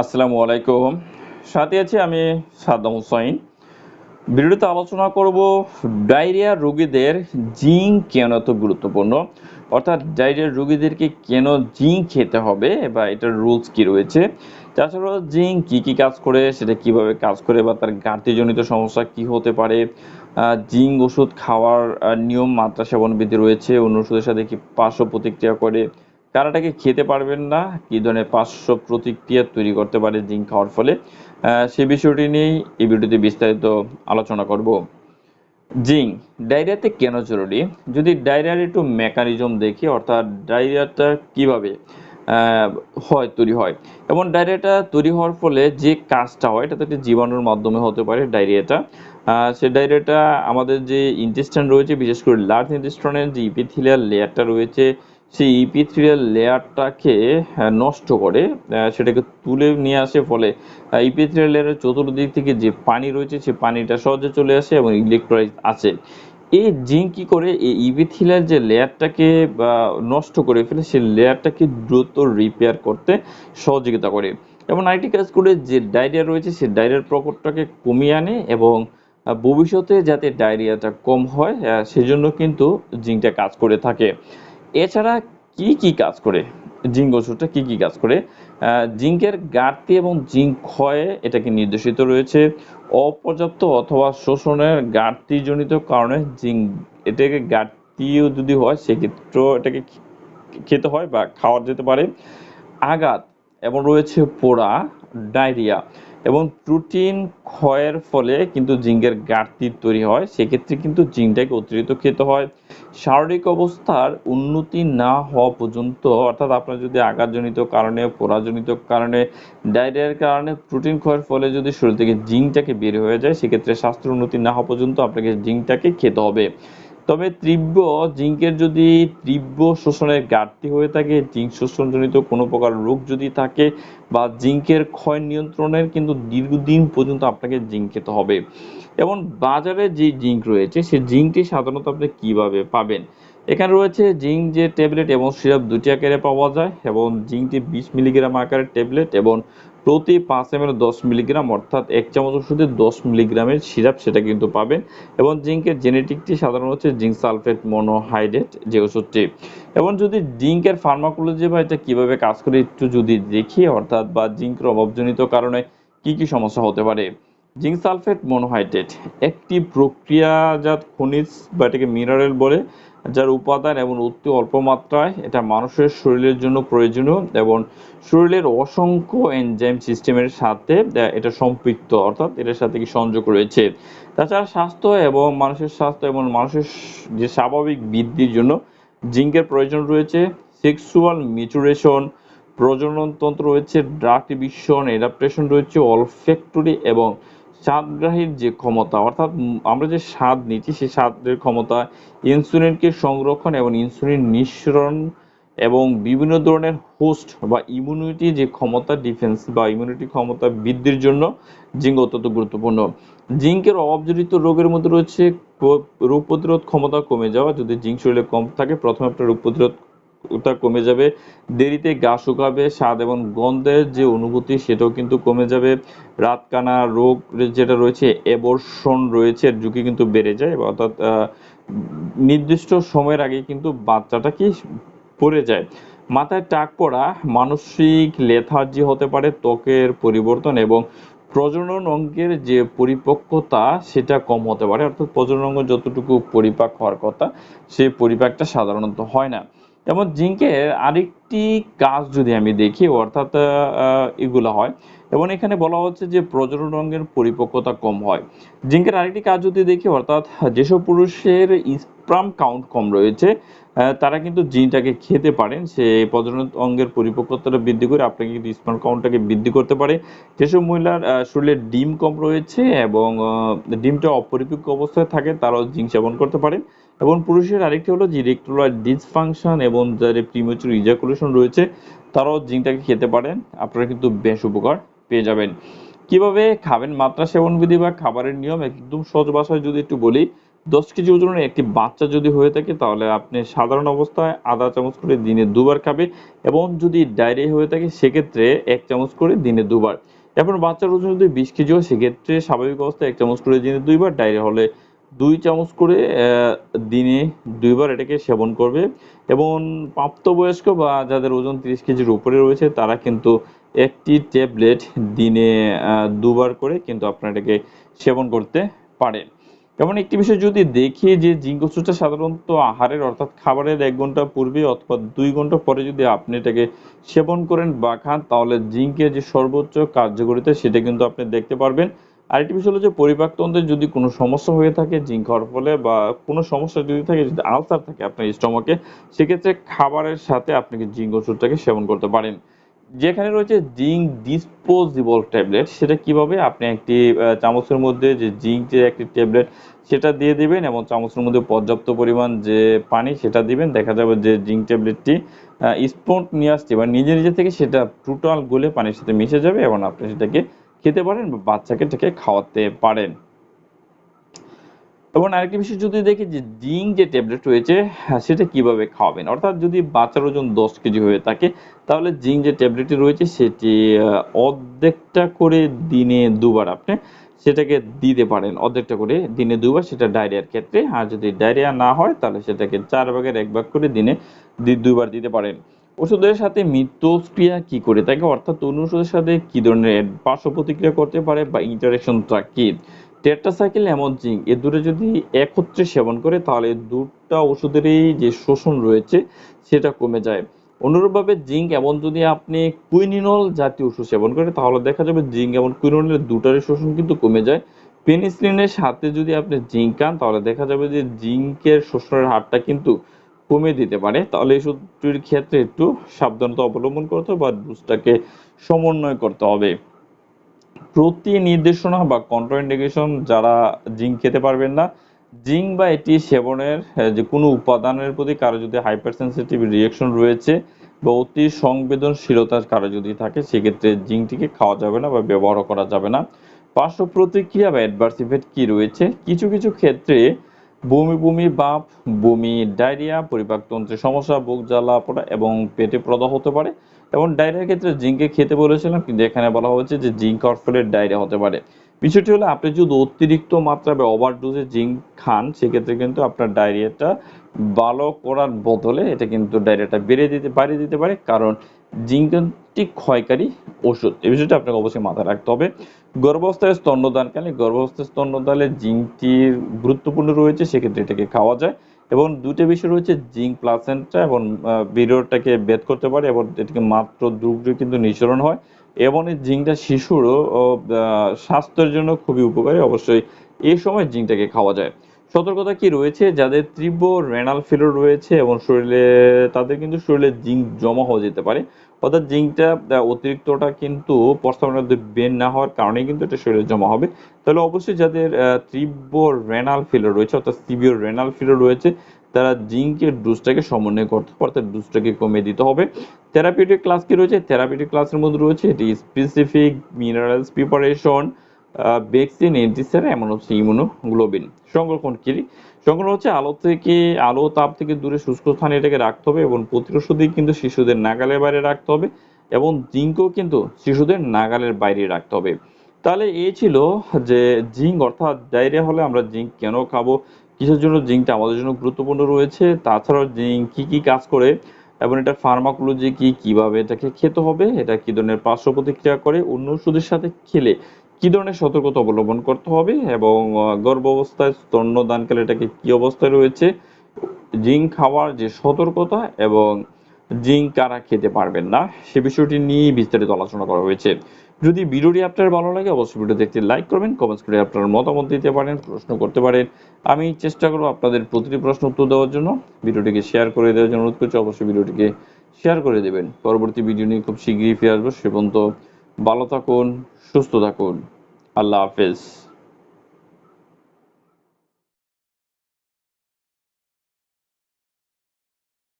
আসসালামু আলাইকুম। সাথে আছি আমি সাদ্দাম হুসাইন। ভিডিওতে আলোচনা করব ডায়রিয়া রোগীদের জিঙ্ক কেন এত গুরুত্বপূর্ণ? অর্থাৎ ডায়রিয়া রোগীদেরকে কেন জিঙ্ক খেতে হবে বা এটার রুলস কি রয়েছে? তাছাড়াও জিঙ্ক কি কি কাজ করে, সেটা কীভাবে কাজ করে বা তার ঘাটতিজনিত সমস্যা কি হতে পারে? জিঙ্ক ওষুধ খাওয়ার নিয়ম মাত্রা সেবন বিধি রয়েছে, অন্য ওষুধের সাথে কি পার্শ্ব প্রতিক্রিয়া করে? কারাটাকে খেতে পারবেন না, কি ধরনের পার্শ্ব প্রতিক্রিয়া তৈরি করতে পারে জিঙ্ক খাওয়ার ফলে? সে বিষয়টি নিয়েই এই ভিডিওতে বিস্তারিত আলোচনা করব। জিঙ্ক, ডায়রিয়াতে কেন জরুরি? যদি ডায়রিয়ার একটু মেকানিজম দেখি, অর্থাৎ ডায়রিয়াটা কীভাবে হয়, তৈরি হয়? এবং ডায়রিয়াটা তৈরি হওয়ার ফলে যে কাজটা হয়, এটা তো জীবাণুর মাধ্যমে হতে পারে ডায়রিয়াটা। সে ডায়রিয়াটা আমাদের যে ইন্টেস্টাইন রয়েছে, বিশেষ করে লার্জ ইন্টেস্টাইনের যে ইপিথিলিয়াল লেয়ারটা রয়েছে সেই ইপিথিলিয়াল লেয়ারটাকে নষ্ট করে সেটাকে তুলে নিয়ে আসে ফলে ইপিথ্রিয়াল লেয়ারের চতুর্দিক থেকে যে পানি রয়েছে সেই পানিটা সহজে চলে আসে এবং ইলেকট্রোলাইট আছে এই জিঙ্ক কি করে? এই ইপিথিলিয়াল যে লেয়ারটাকে নষ্ট করে ফেলে, সেই লেয়ারটাকে দ্রুত রিপেয়ার করতে সহযোগিতা করে। এবং আরেকটি কাজ করে, যে ডায়রিয়া রয়েছে সেই ডায়রিয়ার প্রকোপটাকে কমিয়ে আনে এবং ভবিষ্যতে যাতে ডায়রিয়াটা কম হয় সেজন্য কিন্তু জিঙ্কটা কাজ করে থাকে। এছাড়া কি কি কাজ করে? জিঙ্ক ওষুধটা কি কি কাজ করে? জিঙ্কের ঘাটতি এবং জিঙ্ক ক্ষয়ে এটাকে নির্দেশিত রয়েছে। অপর্যাপ্ত অথবা শোষণের ঘাটতিজনিত কারণে জিঙ্ক এটাকে ঘাটতিও যদি হয়, সেক্ষেত্রেও এটাকে খেতে হয় বা খাওয়া যেতে পারে। আঘাত এবং রয়েছে পোড়া, ডায়রিয়া। এবং প্রোটিন ক্ষয়ের ফলে কিন্তু জিঙ্কের ঘাটতি তৈরি হয়। সেক্ষেত্রে কিন্তু জিঙ্কটাকে অতিরিক্ত খেতে হয়। শারীরিক অবস্থার উন্নতি না হওয়া পর্যন্ত, অর্থাৎ আপনার যদি আঘাতজনিত কারণে পোড়াজনিত কারণে, ডায়রিয়ার কারণে প্রোটিন ক্ষয়ের ফলে যদি শরীর থেকে জিঙ্কটাকে বের হয়ে যায়, সেক্ষেত্রে স্বাস্থ্যের উন্নতি না হওয়া পর্যন্ত আপনাকে জিঙ্কটাকে খেতে হবে। তবে তীব্র জিঙ্কের যদি তীব্র শোষণের ঘাটতি হয়ে থাকে, জিঙ্ক শোষণজনিত কোনো প্রকার রোগ যদি থাকে বা জিঙ্কের ক্ষয় নিয়ন্ত্রণের কিন্তু দীর্ঘদিন পর্যন্ত আপনাকে জিঙ্ক খেতে হবে। এবং বাজারে যে জিঙ্ক রয়েছে সেই জিঙ্কটি সাধারণত আপনি কীভাবে পাবেন? এখানে রয়েছে জিঙ্ক যে ট্যাবলেট এবং সিরাপ দুটি আকারে পাওয়া যায় এবং জিঙ্কটি বিশ মিলিগ্রাম আকারের ট্যাবলেট এবং প্রতি পাঁচ এম দশ মিলিগ্রাম, অর্থাৎ এক চামচ ওষুধে দশ মিলিগ্রামের সিরাপ সেটা কিন্তু পাবেন। এবং জিঙ্কের জেনেটিকটি সাধারণত হচ্ছে জিঙ্ক সালফেট মনোহাইড্রেট যে ওষুধটি। এবং যদি জিঙ্কের ফার্মাকোলজি বা এটা কীভাবে কাজ করে একটু যদি দেখি, অর্থাৎ বা জিঙ্কের অভাবজনিত কারণে কি কি সমস্যা হতে পারে? জিঙ্ক সালফেট মনোহাইড্রেট একটি প্রক্রিয়াজাত খনিজ বা এটাকে মিনারেল বলে যার উপাদান এবং অতি অল্প মাত্রায় এটা মানুষের শরীরের জন্য প্রয়োজনীয় এবং শরীরের অসংখ্য এনজাইম সিস্টেমের সাথে এটা সম্পৃক্ত, অর্থাৎ এটার সাথে কি সংযোগ রয়েছে। তাছাড়া স্বাস্থ্য এবং মানুষের স্বাস্থ্য এবং মানুষের যে স্বাভাবিক বৃদ্ধির জন্য জিঙ্কের প্রয়োজন রয়েছে সেক্সুয়াল মিচুরেশন প্রজননতন্ত্র রয়েছে ড্রাগ ডিভিশন এডাপ্টেশন রয়েছে অলফ্যাক্টরি এবং স্বাদগ্রাহীর যে ক্ষমতা, অর্থাৎ আমরা যে স্বাদ নিচ্ছি, সেই স্বাদের ক্ষমতা ইনসুলিনকে সংরক্ষণ এবং ইনসুলিন নিঃসরণ এবং বিভিন্ন ধরনের হোস্ট বা ইমিউনিটি যে ক্ষমতা ডিফেন্স বা ইমিউনিটি ক্ষমতা বৃদ্ধির জন্য জিঙ্ক অত্যন্ত গুরুত্বপূর্ণ। জিঙ্কের অভাবজনিত রোগের মধ্যে রয়েছে, রোগ প্রতিরোধ ক্ষমতা কমে যাওয়া। যদি জিঙ্ক শরীরে কম থাকে, প্রথমে আপনার রোগ প্রতিরোধ ওটা কমে যাবে। দেরিতে গা শুকাবে, স্বাদ এবং গন্ধের যে অনুভূতি, সেটাও কিন্তু কমে যাবে। রাতকানা রোগ যেটা রয়েছে এবর্ষণ রয়েছে ঝুঁকি কিন্তু বেড়ে যায় অর্থাৎ নির্দিষ্ট সময়ের আগে কিন্তু বাচ্চাটা কি পড়ে যায়। মাথায় টাক পড়া, মানসিক লেথার্জি হতে পারে, ত্বকের পরিবর্তন এবং প্রজনন অঙ্গের যে পরিপক্কতা, সেটা কম হতে পারে। অর্থাৎ প্রজনন অঙ্গ যতটুকু পরিপাক হওয়ার কথা সেই পরিপাকটা সাধারণত হয় না। এবং জিঙ্কের আরেকটি কাজ যদি আমি দেখি, অর্থাৎ এগুলো হয় এবং এখানে বলা হচ্ছে যে প্রজনন অঙ্গের পরিপক্কতা কম হয়। জিঙ্কের আরেকটি কাজ যদি দেখি, অর্থাৎ, যেসব পুরুষের স্প্রাম কাউন্ট কম রয়েছে তারা কিন্তু জিনটাকে খেতে পারেন, সে প্রজনন অঙ্গের পরিপক্কতাটা বৃদ্ধি করে আপনাকে কিন্তু স্পার্ম কাউন্টটাকে বৃদ্ধি করতে পারে। যেসব মহিলার শরীরে ডিম কম রয়েছে এবং ডিমটা অপরিপক্ক অবস্থায় থাকে, তারাও জিঙ্ক সেবন করতে পারে এবং পুরুষের আরেকটি হলো যে ইলেকট্রোলাইট ডিসফাংশন এবং যাদের প্রিমেচুর ইজাকুলেশন রয়েছে, তারাও জিঙ্কটাকে খেতে পারেন। আপনারা কিন্তু বেশ উপকার পেয়ে যাবেন। কীভাবে খাবেন? মাত্রা সেবন বিধি বা খাবারের নিয়ম একদম সহজ ভাষায় যদি একটু বলি, দশ কেজি ওজনের একটি বাচ্চা যদি হয়ে থাকে, তাহলে আপনি সাধারণ অবস্থায় আধা চামচ করে দিনে দুবার খাবে এবং যদি ডায়রিয়া হয়ে থাকে, সেক্ষেত্রে এক চামচ করে দিনে দুবার। এখন বাচ্চার ওজন যদি বিশ কেজি হয়, সেক্ষেত্রে স্বাভাবিক অবস্থায় এক চামচ করে দিনে দুইবার, ডায়রিয়া হলে দুই চামচ করে দিনে দুইবার এটাকে সেবন করবে। এবং প্রাপ্তবয়স্ক বা যাদের ওজন তিরিশ কেজির উপরে রয়েছে, তারা কিন্তু একটি ট্যাবলেট দিনে দুবার করে কিন্তু আপনার এটাকে সেবন করতে পারেন। যেমন একটি বিষয় যদি দেখি যে জিঙ্ক ওষুধটা সাধারণত আহারের, অর্থাৎ খাবারের এক ঘণ্টা পূর্বে অথবা দুই ঘণ্টা পরে যদি আপনি এটাকে সেবন করেন বা খান, তাহলে জিঙ্কের যে সর্বোচ্চ কার্যকারিতা, সেটা কিন্তু আপনি দেখতে পারবেন। আরেকটি বিষয় হলো যে পরিপাকতন্ত্রের যদি কোনো সমস্যা হয়ে থাকে জিঙ্ক খাওয়ার ফলে বা কোনো সমস্যা যদি থাকে, যদি আলসার থাকে আপনার স্টমাকে, সেক্ষেত্রে খাবারের সাথে আপনি কি জিঙ্ক ওষুধটাকে সেবন করতে পারেন। যেখানে রয়েছে জিঙ্ক ডিসপোজেবল ট্যাবলেট, সেটা কীভাবে? আপনি একটি চামচের মধ্যে যে জিঙ্ক যে একটি ট্যাবলেট, সেটা দিয়ে দিবেন এবং চামচের মধ্যে পর্যাপ্ত পরিমাণ যে পানি, সেটা দিবেন। দেখা যাবে যে জিঙ্ক ট্যাবলেটটি স্পোন নিয়ে আসছে বা নিজে নিজে থেকে সেটা টোটাল গলে পানির সাথে মিশে যাবে এবং আপনি সেটাকে খেতে পারেন বা বাচ্চাকে এটাকে খাওয়াতে পারেন। এবং আরেকটি বিষয় যদি দেখি যে জিঙ্ক যে ট্যাবলেট রয়েছে হ্যাঁ, সেটা কীভাবে খাওয়াবেন অর্থাৎ যদি বাচ্চার ওজন দশ কেজি হয়ে থাকে তাহলে জিঙ্ক যে ট্যাবলেটটি রয়েছে সেটি অর্ধেকটা করে দিনে দুবার আপনি সেটাকে দিতে পারেন। অর্ধেকটা করে দিনে দুবার সেটা ডায়রিয়ার ক্ষেত্রে। আর যদি ডায়রিয়া না হয় তাহলে সেটাকে চার ভাগের এক ভাগ করে দিনে দি- দুইবার দিতে পারেন। ওষুধের সাথে মিথস্ক্রিয়া কি করে? থাকে অর্থাৎ অন্য ওষুধের সাথে কি ধরনের পার্শ্ব প্রতিক্রিয়া করতে পারে বা ইন্টারেকশনটা কি? টেট্রাসাইকেল এমন জিঙ্ক এ দুটো যদি একত্রে সেবন করে, তাহলে দুটা ওষুধেরই যে শোষণ রয়েছে, সেটা কমে যায়। অনুরূপভাবে জিঙ্ক এমন যদি আপনি কুইনিনল জাতীয় ওষুধ সেবন করে, তাহলে দেখা যাবে জিঙ্ক এবং কুইনিনলের দুটারই শোষণ কিন্তু কমে যায়। পেনিসিলিনের সাথে যদি আপনি জিঙ্ক খান, তাহলে দেখা যাবে যে জিঙ্কের শোষণের হারটা কিন্তু কমে দিতে পারে, তাহলে এই ওষুধটির ক্ষেত্রে একটু সাবধানতা অবলম্বন করতে হবে বা ডোজটাকে সমন্বয় করতে হবে। প্রতি নির্দেশনা বা কন্ট্রাইন্ডিকেশন যারা জিঙ্ক খেতে পারবেন না জিঙ্ক বা এটি সেবনের যে কোনো উপাদানের প্রতি কারও যদি হাইপার সেন্সিটিভ রিয়েকশন রয়েছে বা অতি সংবেদনশীলতার কারও যদি থাকে, সেক্ষেত্রে জিঙ্কটিকে খাওয়া যাবে না বা ব্যবহারও করা যাবে না। পার্শ্ব প্রতিক্রিয়া বা অ্যাডভার্স ইফেক্ট কি রয়েছে? কিছু কিছু ক্ষেত্রে বমি বমি, বাপ, বমি, ডায়রিয়া পরিপাকতন্ত্রের সমস্যা, বুক জ্বালা পোড়া এবং পেটে প্রদাহ হতে পারে এবং ডায়রিয়ার ক্ষেত্রে জিঙ্কে খেতে বলেছিলাম, কিন্তু এখানে বলা হয়েছে যে জিঙ্ক খাওয়ার ফলে ডায়রিয়া হতে পারে। বিষয়টি হলো, আপনি যদি অতিরিক্ত মাত্রা বা ওভারডোজে জিঙ্ক খান, সেক্ষেত্রে কিন্তু আপনার ডায়রিয়াটা ভালো করার বদলে এটা কিন্তু ডায়রিয়াটা বেড়ে দিতে, বাড়িয়ে দিতে পারে, কারণ জিঙ্ক একটি ক্ষয়কারী ওষুধ। এই বিষয়টা আপনাকে অবশ্যই মাথায় রাখতে হবে। গর্ভাবস্থায় স্তন্যদানকালে গর্ভাবস্থায় স্তন্যদানে জিঙ্কটির গুরুত্বপূর্ণ রয়েছে, সেক্ষেত্রে এটাকে খাওয়া যায় এবং দুটো বিষয় রয়েছে জিঙ্ক প্লাসেন্টা এবং বিরোধটাকে বেদ করতে পারে এবং এটাকে মাত্র দুগ্ধ কিন্তু নিঃসরণ হয় এবং এই জিঙ্কটা শিশুরও স্বাস্থ্যের জন্য খুবই উপকারী, অবশ্যই এই সময় জিঙ্কটাকে খাওয়া যায়। সতর্কতা কি রয়েছে? যাদের তীব্র রেনাল ফেলোর রয়েছে এবং শরীরে, তাদের কিন্তু শরীরে জিঙ্ক জমা হয়ে যেতে পারে। অর্থাৎ জিঙ্কটা অতিরিক্তটা কিন্তু প্রস্তাবের মধ্যে বের না হওয়ার কারণে কিন্তু এটা শরীরে জমা হবে। তাহলে অবশ্যই যাদের তীব্র রেনাল ফিলো রয়েছে, অর্থাৎ সিভিওর রেনাল ফিলো রয়েছে, তারা জিঙ্কের ডোজটাকে সমন্বয় করতে হবে, অর্থাৎ ডোজটাকে কমিয়ে দিতে হবে। থেরাপিউটিক ক্লাস কি রয়েছে? থেরাপিউটিক ক্লাসের মধ্যে রয়েছে, এটি specific minerals preparation vaccine antisera এমন হচ্ছে ইমিউনোগ্লোবিন সংরক্ষণ কি সংরক্ষণ হচ্ছে আলো থেকে, আলো তাপ থেকে দূরে শুষ্ক স্থানে এটাকে রাখতে হবে এবং প্রতিরোধী কিন্তু শিশুদের নাগালের বাইরে রাখতে হবে এবং জিঙ্কও কিন্তু শিশুদের নাগালের বাইরে রাখতে হবে। তাহলে এই ছিল যে জিঙ্ক, অর্থাৎ ডায়রিয়া হলে আমরা জিঙ্ক কেন খাব? কিসের জন্য? জিঙ্কটা আমাদের জন্য গুরুত্বপূর্ণ রয়েছে। তাছাড়াও জিঙ্ক কি কি কাজ করে এবং এটা ফার্মাকোলজি কি, কীভাবে এটাকে খেতে হবে, এটা কি ধরনের পার্শ্ব প্রতিক্রিয়া করে? অন্য ওষুধের সাথে খেলে কি ধরনের সতর্কতা অবলম্বন করতে হবে এবং গর্ভাবস্থায় স্তন্যদানকালে এটাকে কি অবস্থায় রয়েছে? জিঙ্ক খাওয়ার যে সতর্কতা এবং জিঙ্ক কারা খেতে পারবেন না, সে বিষয়টি নিয়ে বিস্তারিত আলোচনা করা হয়েছে। যদি ভিডিওটি আপনার ভালো লাগে, অবশ্যই ভিডিও দেখতে লাইক করবেন কমেন্টস করে আপনার মতামত দিতে পারেন, প্রশ্ন করতে পারেন। আমি চেষ্টা করব আপনাদের প্রতিটি প্রশ্ন উত্তর দেওয়ার জন্য। ভিডিওটিকে শেয়ার করে দেওয়ার জন্য অনুরোধ করছি, অবশ্যই ভিডিওটিকে শেয়ার করে দেবেন। পরবর্তী ভিডিও নিয়ে খুব শীঘ্রই ফিরে আসব। সে পর্যন্ত ভালো থাকুন, সুস্থ থাকুন। আল্লাহ হাফেজ